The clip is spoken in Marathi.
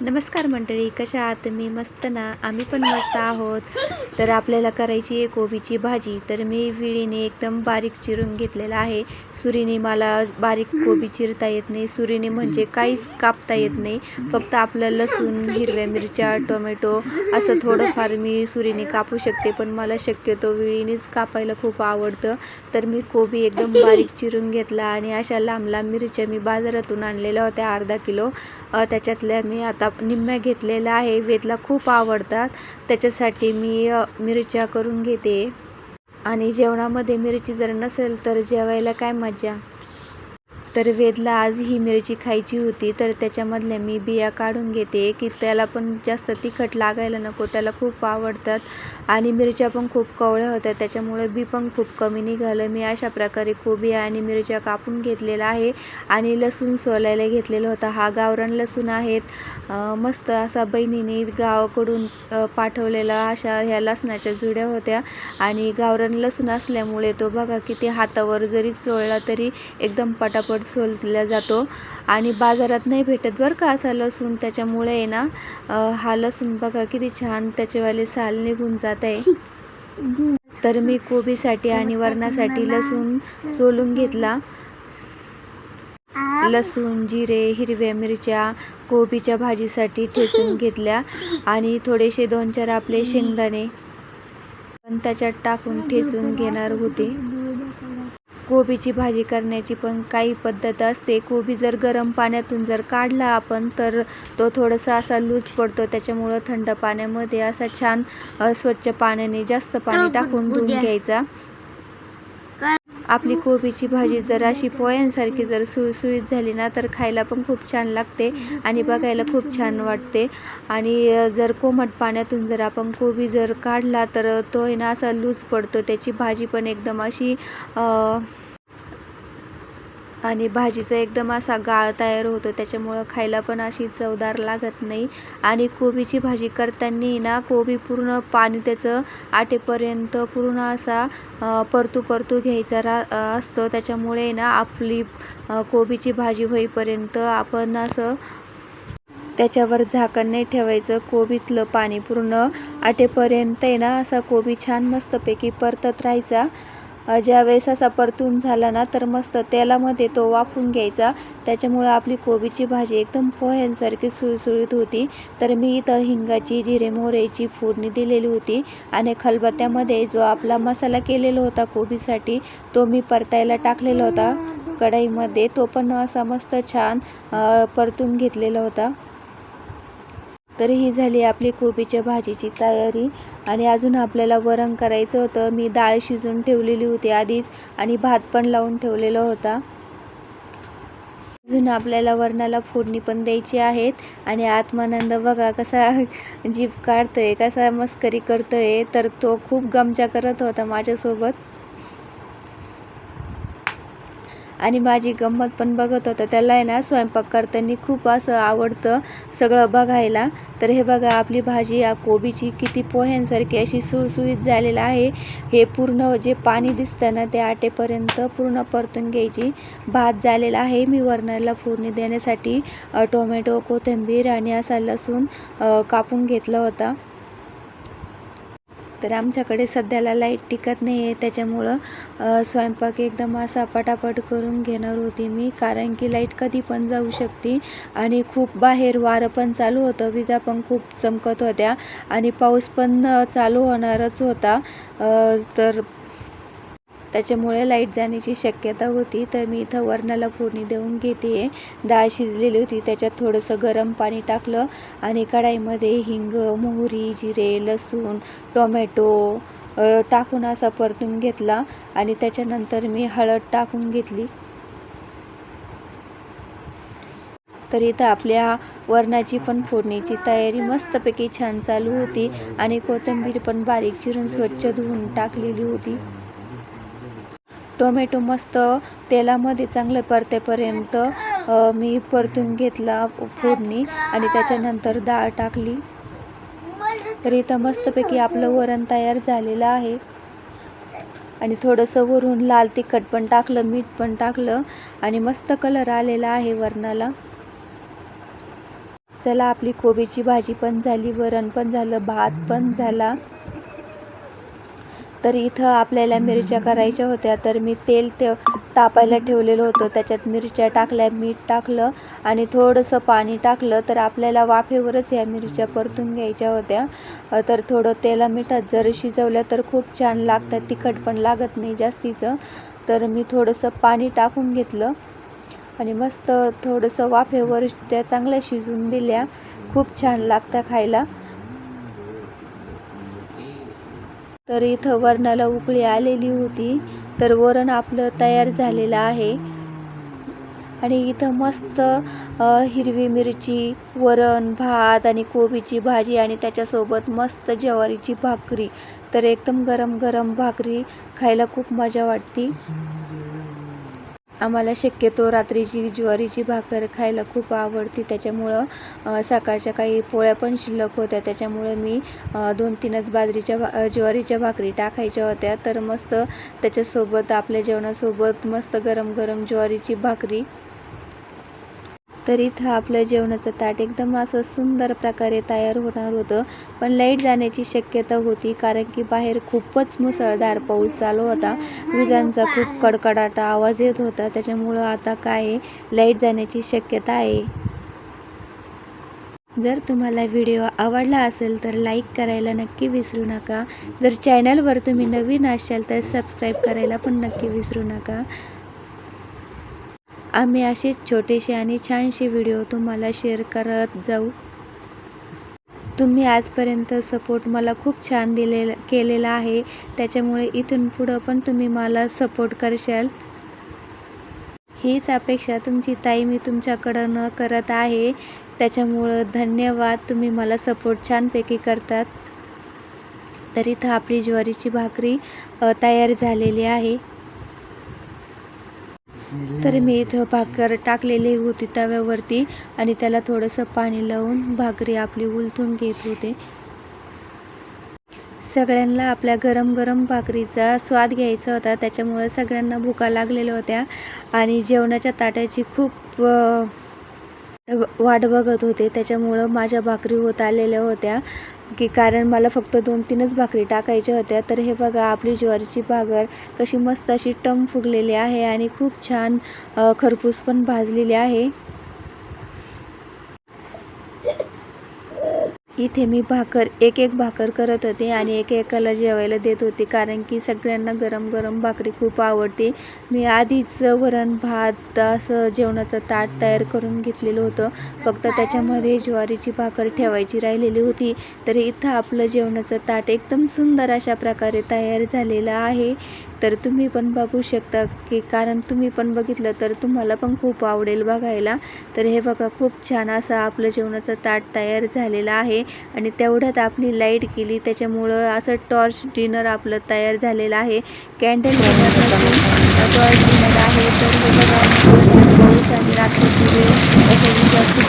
नमस्कार मंडळी कशा आहात तुम्ही? मस्त ना? आम्ही पण मस्त आहोत. तर आपल्याला करायची आहे कोबीची भाजी. तर मी विळीने एकदम बारीक चिरून घेतलेला आहे. सुरीने मला बारीक कोबी चिरता येत नाही. सुरीने म्हणजे काहीच कापता येत नाही. फक्त आपलं लसूण हिरव्या मिरच्या टोमॅटो असं थोडंफार मी सुरीने कापू शकते. पण मला शक्यतो विळीनेच कापायला खूप आवडतं. तर मी कोबी एकदम बारीक चिरून घेतला आणि अशा लांब लांब मिरच्या मी बाजारातून आणलेल्या होत्या अर्धा किलो. त्याच्यातल्या मी आता निम्म्या घेतलेल्या आहे. वेदला खूप आवडतात. त्याच्यासाठी मी मिरच्या करून घेते. आणि जेवणामध्ये मिरची जर नसेल तर जेवायला काय मजा तर वेदला आज ही मिरची खायची होती तर त्याच्यामधल्या मी बिया काढून घेते की त्याला पण जास्त तिखट लागायला नको त्याला खूप आवडतात आणि मिरच्या पण खूप कवळ्या होत्या त्याच्यामुळे बी पण खूप कमी निघालं. मी अशा प्रकारे कोबी आणि मिरच्या कापून घेतलेला आहे आणि लसूण सोलायला घेतलेला होता. हा गावरान लसूण आहेत. मस्त असा बहिणीने गावाकडून पाठवलेला अशा ह्या लसणाच्या जुड्या होत्या आणि गावरान लसूण असल्यामुळे तो बघा किती हातावर जरी चोळला तरी एकदम पटापट सोलला जातो. आणि बाजारात नाही भेटत बरं का असा लसूण. त्याच्यामुळे आहे ना हा लसूण बघा किती छान त्याचेवाले साल निघून जात आहे. तर मी कोबीसाठी आणि वरणासाठी लसूण सोलून घेतला. लसूण जिरे हिरव्या मिरच्या कोबीच्या भाजीसाठी ठेचून घेतल्या. आणि थोडेसे दोन चार आपले शेंगदाणे पण त्याच्यात टाकून ठेचून घेणार होते. कोबीची भाजी करण्याची पण काही पद्धत असते. कोबी जर गरम पाण्यातून जर काढला आपण तर तो थोडासा असा लूज पडतो. त्याच्यामुळं थंड पाण्यामध्ये असा छान स्वच्छ पाण्याने जास्त पाणी टाकून धुवून घ्यायचा. आपली कोबीची भाजी जर अशी पोह्यांसारखी जर सुळसुळीत झाली ना तर खायला पण खूप छान लागते आणि बघायला खूप छान वाटते. आणि जर कोमट पाण्यातून जर आपण कोबी जर काढला तर तो आहे ना असा लूज पडतो. त्याची भाजी पण एकदम अशी आणि भाजीचा एकदम असा गाळ तयार होतो त्याच्यामुळं खायला पण अशी चवदार लागत नाही. आणि कोबीची भाजी करताना ना कोबी पूर्ण पाणी त्याचं आटेपर्यंत पूर्ण असा परतू परतू घ्यायचा रा असतो. त्याच्यामुळे ना आपली कोबीची भाजी होईपर्यंत आपण असं त्याच्यावर झाकण नाही ठेवायचं. कोबीतलं पाणी पूर्ण आटेपर्यंत आहे ना असा कोबी छान मस्तपैकी परतत राहायचा. ज्यावेळेस असा परतून झाला ना तर मस्त तेलामध्ये तो वाफून घ्यायचा. त्याच्यामुळं आपली कोबीची भाजी एकदम पोह्यांसारखी सुळसुळीत होती. तर मी इथं हिंगाची जिरे मोहऱ्याची फोडणी दिलेली होती. आणि खलबत्त्यामध्ये जो आपला मसाला केलेला होता कोबीसाठी तो मी परतायला टाकलेला होता. कढईमध्ये तो पण असा मस्त छान परतून घेतलेला होता. तर ही झाली आपली कोबीच्या भाजीची तयारी. आणि अजून आपल्याला वरण करायचं होतं. मी डाळ शिजून ठेवलेली होती आधीच आणि भात पण लावून ठेवलेला होता. अजून आपल्याला वरणाला फोडणी पण द्यायची आहेत. आणि आत्मानंद बघा कसा जीभ काढतोय कसा मस्करी करतोय. तर तो खूप गमजा करत होता माझ्यासोबत. आणि माझी गंमत पण बघत होता. त्याला आहे ना स्वयंपाक करताना खूप असं आवडतं सगळं बघायला. तर हे बघा आपली भाजी या कोबीची किती पोह्यांसारखी अशी सुळसुळीत झालेलं आहे. हे पूर्ण जे पाणी दिसतं ना ते आटेपर्यंत पूर्ण परतून घ्यायची. भात झालेला आहे मी वरणाला फोडणी देण्यासाठी. टोमॅटो कोथिंबीर आणि असा लसूण कापून घेतला होता. तर आमच्याकडे सध्याला लाइट टिकत नाही आहे. त्याच्यामुळं स्वयंपाक एकदम असा पटापट करून घेणार होती मी. कारण की लाइट कधी पण जाऊ शकते. आणि खूप बाहेर वारं पण चालू होतं. विजा पण खूप चमकत होत्या. आणि पाऊस पण चालू होणारच होता. तर त्याच्यामुळे लाइट जाण्याची शक्यता होती. तर मी इथं वरणाला फोडणी देऊन घेते. डाळ शिजलेली होती. त्याच्यात थोडंसं गरम पाणी टाकलं आणि कढाईमध्ये हिंग मोहरी जिरे लसूण टोमॅटो टाकून असा परतून घेतला आणि त्याच्यानंतर मी हळद टाकून घेतली. तर इथं आपल्या वरणाची पण फोडणीची तयारी मस्तपैकी छान चालू होती आणि कोथिंबीर पण बारीक चिरून स्वच्छ धुवून टाकलेली होती. टोमॅटो मस्त तेलामध्ये चांगलं परतेपर्यंत मी परतून घेतला फोडणी आणि त्याच्यानंतर डाळ टाकली. तर इथं मस्तपैकी आपलं वरण तयार झालेलं आहे. आणि थोडंसं वरून लाल तिखट पण टाकलं मीठ पण टाकलं आणि मस्त कलर आलेला आहे वरणाला. चला आपली कोबीची भाजी पण झाली वरण पण झालं भात पण झाला. तर इथं आपल्याला मिरच्या करायच्या होत्या. तर मी तेल ते तापायला ठेवलेलं होतं. त्याच्यात मिरच्या टाकल्या मीठ टाकलं आणि थोडंसं पाणी टाकलं. तर आपल्याला वाफेवरच या मिरच्या परतून घ्यायच्या होत्या. तर थोडं तेला मिठात जर शिजवल्या तर खूप छान लागतात. तिखट पण लागत नाही जास्तीचं. तर मी थोडंसं पाणी टाकून घेतलं आणि मस्त थोडंसं वाफेवर त्या चांगल्या शिजून दिल्या. खूप छान लागतं खायला. तर इथं वरणाला उकळी आलेली होती. तर वरण आपलं तयार झालेलं आहे. आणि इथं मस्त हिरवी मिरची वरण भात आणि कोबीची भाजी आणि त्याच्यासोबत मस्त ज्वारीची भाकरी. तर एकदम गरम गरम भाकरी खायला खूप मजा वाटते. आम्हाला शक्यतो रात्रीची ज्वारीची भाकर खायला खूप आवडते. त्याच्यामुळं सकाळच्या काही पोळ्या पण शिल्लक होत्या. त्याच्यामुळे मी दोन तीनच बाजरीच्या भा ज्वारीच्या भाकरी टाकायच्या होत्या. तर मस्त त्याच्यासोबत आपल्या जेवणासोबत मस्त गरम गरम ज्वारीची भाकरी तर इथं आपलं जेवणाचं ताट एकदम असं सुंदर प्रकारे तयार होणार होतं. पण लाइट जाण्याची शक्यता होती कारण की बाहेर खूपच मुसळधार पाऊस चालू होता. विजांचा खूप कडकडाटा आवाज येत होता. त्याच्यामुळं आता काय आहे? लाइट जाण्याची शक्यता आहे. जर तुम्हाला व्हिडिओ आवडला असेल तर लाईक करायला नक्की विसरू नका. जर चॅनलवर तुम्ही नवीन असाल तर सबस्क्राईब करायला पण नक्की विसरू नका. आम्ही असेच छोटेसे आणि छानसे व्हिडिओ तुम्हाला शेअर करत जाऊ. तुम्ही आजपर्यंत सपोर्ट मला खूप छान दिलेला केलेला आहे. त्याच्यामुळे इथून पुढं पण तुम्ही मला सपोर्ट करशाल. हीच अपेक्षा तुमची ताई मी तुमच्याकडं न करत आहे. त्याच्यामुळं धन्यवाद. तुम्ही मला सपोर्ट छानपैकी करतात. तर इथं आपली ज्वारीची भाकरी तयार झालेली आहे. तर मी इथं भाकर टाकलेली होती तव्यावरती आणि त्याला थोडंसं पाणी लावून भाकरी आपली उलथून घेत होते. सगळ्यांना आपल्या गरम गरम भाकरीचा स्वाद घ्यायचा होता. त्याच्यामुळे सगळ्यांना भुका लागलेल्या होत्या आणि जेवणाच्या ताटाची खूप वाट बघत होते. त्याच्यामुळं माझ्या भाकरी होत आलेल्या होत्या. की कारण मला फक्त दोन तीनच भाकरी टाकायच्या होत्या. तर हे बघा आपली ज्वारीची भाकर कशी मस्त अशी टम फुगलेली आहे आणि खूप छान खरपूस पण भाजलेली आहे. इथे मी भाकर एक एक भाकर करत होते आणि एक एकाला जेवायला देत होते कारण की सगळ्यांना गरम गरम भाकरी खूप आवडते. मी आधीच वरण भात असं जेवणाचं ताट तयार करून घेतलेलं होतं. फक्त त्याच्यामध्ये ज्वारीची भाकर ठेवायची राहिलेली होती. तर इथं आपलं जेवणाचं ताट एकदम सुंदर अशा प्रकारे तयार झालेलं आहे. तर तुम्ही पण बघू शकता की कारण तुम्ही पण बघितलं तर तुम्हाला पण खूप आवडेल बघायला. तर हे बघा खूप छान असं आपलं जेवणाचं ताट तयार झालेलं आहे आणि तेवढ्यात आपली लाइट गेली. त्याच्यामुळं असं टॉर्च डिनर आपलं तयार झालेलं आहे. कॅन्डल डिनर टॉर्च डिनर आहे. तर हे बघा पाऊस आणि रात्रीची वेळ असं विचार खूप